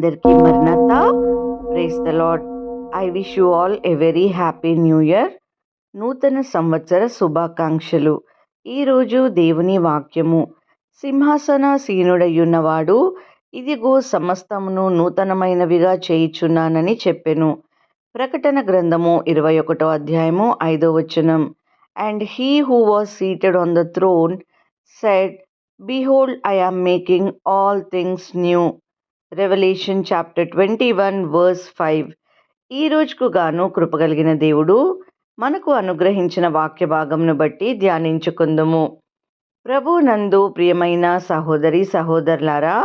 అందరికీ మరణత. Praise the Lord I wish you all a very happy new year నూతన సంవత్సర శుభాకాంక్షలు. ఈరోజు దేవుని వాక్యము. సింహాసన సీనుడయ్యున్నవాడు ఇదిగో సమస్తమును నూతనమైనవిగా చేయుచున్నానని చెప్పెను. ప్రకటన గ్రంథము ఇరవై ఒకటో అధ్యాయము ఐదో వచనం. And he who was seated on the throne said behold I am making all things new Revelation chapter twenty one verse five ఈ రోజుకు గాను కృపగలిగిన దేవుడు మనకు అనుగ్రహించిన వాక్య భాగంను బట్టి ధ్యానించుకుందుము. ప్రభు నందు ప్రియమైన సహోదరి సహోదరులారా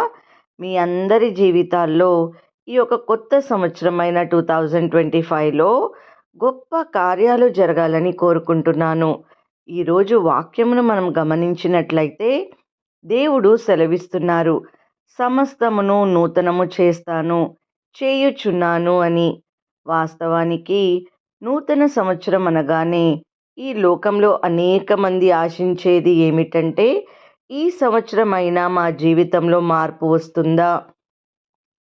మీ అందరి జీవితాల్లో ఈ యొక్క కొత్త సంవత్సరమైన టూ థౌజండ్ ట్వంటీ ఫైవ్లో గొప్ప కార్యాలు జరగాలని కోరుకుంటున్నాను. ఈరోజు వాక్యమును మనం గమనించినట్లయితే దేవుడు సెలవిస్తున్నారు. సమస్తమును నూతనము చేస్తాను చేయుచున్నాను అని వాస్తవానికి నూతన సంవత్సరం అనగానే ఈ లోకంలో అనేక మంది ఆశించేది ఏమిటంటే ఈ సంవత్సరమైనా మా జీవితంలో మార్పు వస్తుందా?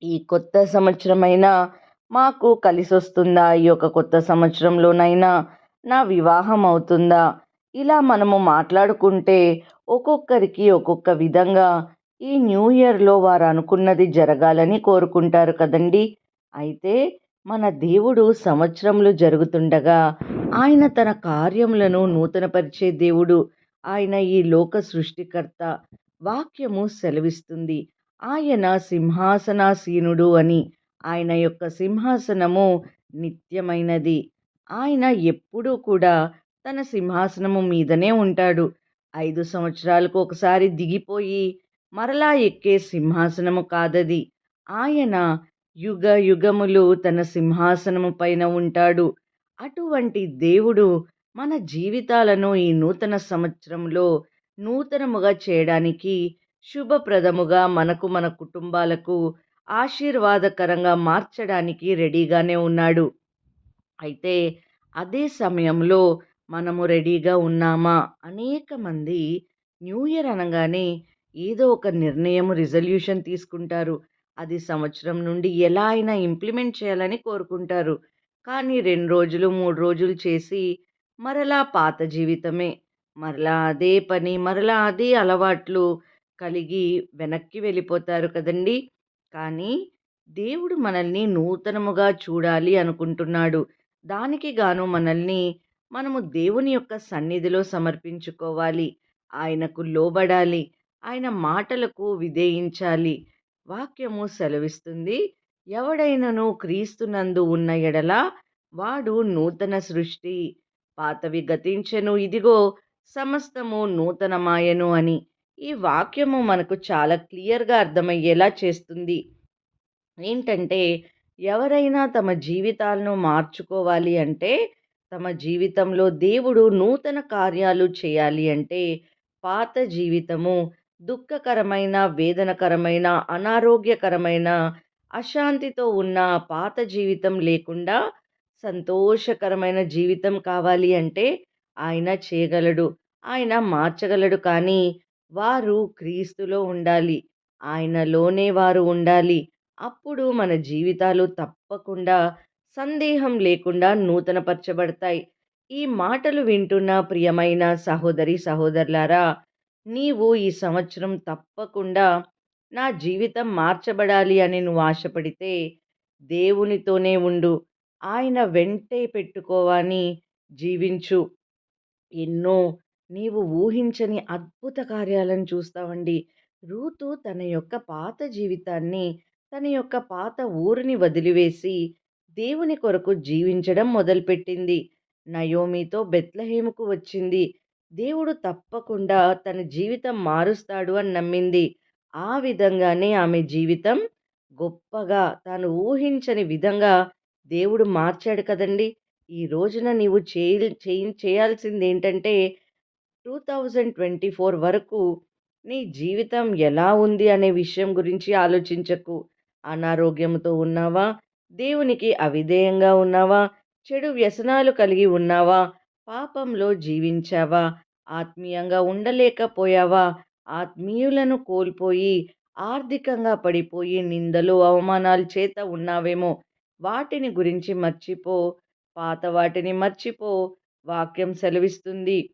ఈ కొత్త సంవత్సరమైనా మాకు కలిసి వస్తుందా ఈ యొక్క కొత్త సంవత్సరంలోనైనా నా వివాహం అవుతుందా? ఇలా మనము మాట్లాడుకుంటే ఒక్కొక్కరికి ఒక్కొక్క విధంగా ఈ న్యూ ఇయర్లో వారు అనుకున్నది జరగాలని కోరుకుంటారు కదండి. అయితే మన దేవుడు సంవత్సరంలో జరుగుతుండగా ఆయన తన కార్యములను నూతనపరిచే దేవుడు ఆయన ఈ లోక సృష్టికర్త వాక్యము సెలవిస్తుంది. ఆయన సింహాసనాసీనుడు అని ఆయన యొక్క సింహాసనము నిత్యమైనది. ఆయన ఎప్పుడూ కూడా తన సింహాసనము మీదనే ఉంటాడు. ఐదు సంవత్సరాలకు ఒకసారి దిగిపోయి మరలా ఎక్కే సింహాసనము కాదది. ఆయన యుగ యుగములు తన సింహాసనము పైన ఉంటాడు. అటువంటి దేవుడు మన జీవితాలను ఈ నూతన సంవత్సరంలో నూతనముగా చేయడానికి శుభప్రదముగా మనకు మన కుటుంబాలకు ఆశీర్వాదకరంగా మార్చడానికి రెడీగానే ఉన్నాడు. అయితే అదే సమయంలో మనము రెడీగా ఉన్నామా? అనేక మంది న్యూ ఇయర్ అనగానే ఏదో ఒక నిర్ణయం రిజల్యూషన్ తీసుకుంటారు. అది సంవత్సరం నుండి ఎలా అయినా ఇంప్లిమెంట్ చేయాలని కోరుకుంటారు. కానీ రెండు రోజులు మూడు రోజులు చేసి మరలా పాత జీవితమే మరలా అదే పని మరలా అదే అలవాట్లు కలిగి వెనక్కి వెళ్ళిపోతారు కదండి. కానీ దేవుడు మనల్ని నూతనముగా చూడాలి అనుకుంటున్నాడు. దానికి గాను మనల్ని మనము దేవుని యొక్క సన్నిధిలో సమర్పించుకోవాలి. ఆయనకు లోబడాలి. ఆయన మాటలకు విధేయించాలి. వాక్యము సెలవిస్తుంది. ఎవడైనను క్రీస్తునందు ఉన్న ఎడల వాడు నూతన సృష్టి. పాతవి గతించెను ఇదిగో సమస్తము నూతనమాయను అని. ఈ వాక్యము మనకు చాలా క్లియర్గా అర్థమయ్యేలా చేస్తుంది. ఏంటంటే ఎవరైనా తమ జీవితాలను మార్చుకోవాలి అంటే తమ జీవితంలో దేవుడు నూతన కార్యాలు చేయాలి అంటే పాత జీవితము దుఃఖకరమైన వేదనకరమైన అనారోగ్యకరమైన అశాంతితో ఉన్న పాత జీవితం లేకుండా సంతోషకరమైన జీవితం కావాలి అంటే ఆయన చేయగలడు. ఆయన మార్చగలడు కానీ వారు క్రీస్తులో ఉండాలి. ఆయనలోనే వారు ఉండాలి. అప్పుడు మన జీవితాలు తప్పకుండా సందేహం లేకుండా నూతనపరచబడతాయి. ఈ మాటలు వింటున్న ప్రియమైన సహోదరి సహోదరులారా నీవు ఈ సంవత్సరం తప్పకుండా నా జీవితం మార్చబడాలి అని నువ్వు ఆశపడితే దేవునితోనే ఉండు. ఆయన వెంటే పెట్టుకోవని జీవించు. ఎన్నో నీవు ఊహించని అద్భుత కార్యాలను చూస్తావండి. రూతు తన యొక్క పాత జీవితాన్ని తన యొక్క పాత ఊరిని వదిలివేసి దేవుని కొరకు జీవించడం మొదలుపెట్టింది. నయోమితో బెత్లహేముకు వచ్చింది. దేవుడు తప్పకుండా తన జీవితం మారుస్తాడు అని నమ్మింది. ఆ విధంగానే ఆమె జీవితం గొప్పగా తాను ఊహించని విధంగా దేవుడు మార్చాడు కదండి. ఈ రోజున నీవు చేయ చేయాల్సింది ఏంటంటే టూ థౌజండ్ ట్వంటీ ఫోర్ వరకు నీ జీవితం ఎలా ఉంది అనే విషయం గురించి ఆలోచించకు. అనారోగ్యంతో ఉన్నావా? దేవునికి అవిధేయంగా ఉన్నావా? చెడు వ్యసనాలు కలిగి ఉన్నావా? పాపంలో జీవించావా? ఆత్మీయంగా ఉండలేకపోయావా? ఆత్మీయులను కోల్పోయి ఆర్థికంగా పడిపోయి నిందలు అవమానాలు చేత ఉన్నావేమో? వాటిని గురించి మర్చిపో. పాత వాటిని మర్చిపో. వాక్యం సెలవిస్తుంది.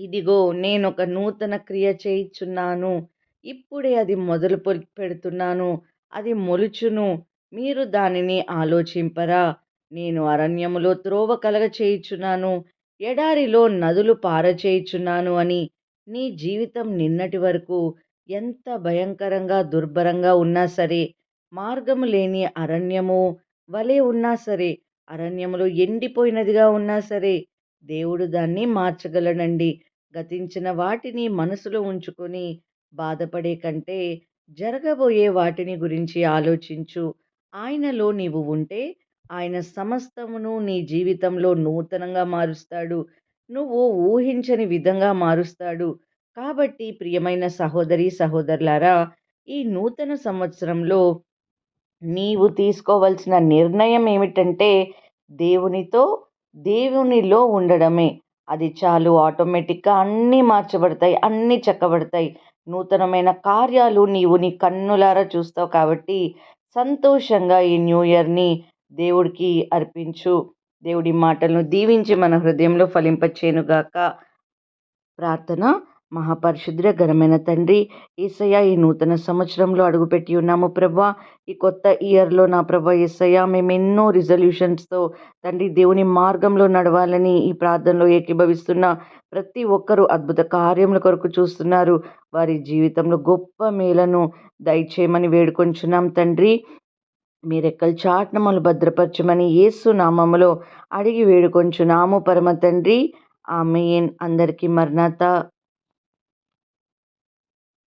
ఇదిగో నేనొక నూతన క్రియ చేయిచున్నాను. ఇప్పుడే అది మొదలు పెడుతున్నాను. అది మొలుచును. మీరు దానిని ఆలోచింపరా. నేను అరణ్యములో త్రోవ కలగ చేయుచున్నాను ఎడారిలో నదులు పారచేయుచున్నాను అని నీ జీవితం నిన్నటి వరకు ఎంత భయంకరంగా దుర్భరంగా ఉన్నా సరే మార్గము లేని అరణ్యము వలె ఉన్నా సరే అరణ్యములో ఎండిపోయినదిగా ఉన్నా సరే దేవుడు దాన్ని మార్చగలడండి. గతించిన వాటిని మనసులో ఉంచుకొని బాధపడే కంటే జరగబోయే వాటిని గురించి ఆలోచించు. ఆయనలో నీవు ఉంటే ఆయన సమస్తమును నీ జీవితంలో నూతనంగా మారుస్తాడు. నువ్వు ఊహించని విధంగా మారుస్తాడు. కాబట్టి ప్రియమైన సహోదరి సహోదరులారా ఈ నూతన సంవత్సరంలో నీవు తీసుకోవాల్సిన నిర్ణయం ఏమిటంటే దేవునితో దేవునిలో ఉండడమే. అది చాలు ఆటోమేటిక్గా అన్నీ మార్చబడతాయి అన్నీ చక్కబడతాయి. నూతనమైన కార్యాలు నీవు నీ కన్నులారా చూస్తావు కాబట్టి సంతోషంగా ఈ న్యూ ఇయర్ని దేవుడికి అర్పించు. దేవుడి మాటలను దీవించి మన హృదయంలో ఫలింపచేనుగాక ప్రార్థన మహాపరిశుద్ర ఘనమైన తండ్రి ఏసయ్య ఈ నూతన సంవత్సరంలో అడుగుపెట్టి ఉన్నాము ప్రభా. ఈ కొత్త ఇయర్లో నా ప్రభా ఏసయ్య మేము ఎన్నో రిజల్యూషన్స్తో తండ్రి దేవుని మార్గంలో నడవాలని ఈ ప్రార్థనలో ఏకీభవిస్తున్న ప్రతి ఒక్కరూ అద్భుత కార్యముల కొరకు చూస్తున్నారు. వారి జీవితంలో గొప్ప మేలను దయచేయమని వేడుకొంచున్నాం తండ్రి. మీరెక్కల చాట్నములు భద్రపరచమని యేసు నామములో అడిగి వేడుకొంచున్నాము. పరమ తండ్రి ఆమెన్. అందరికీ మరణత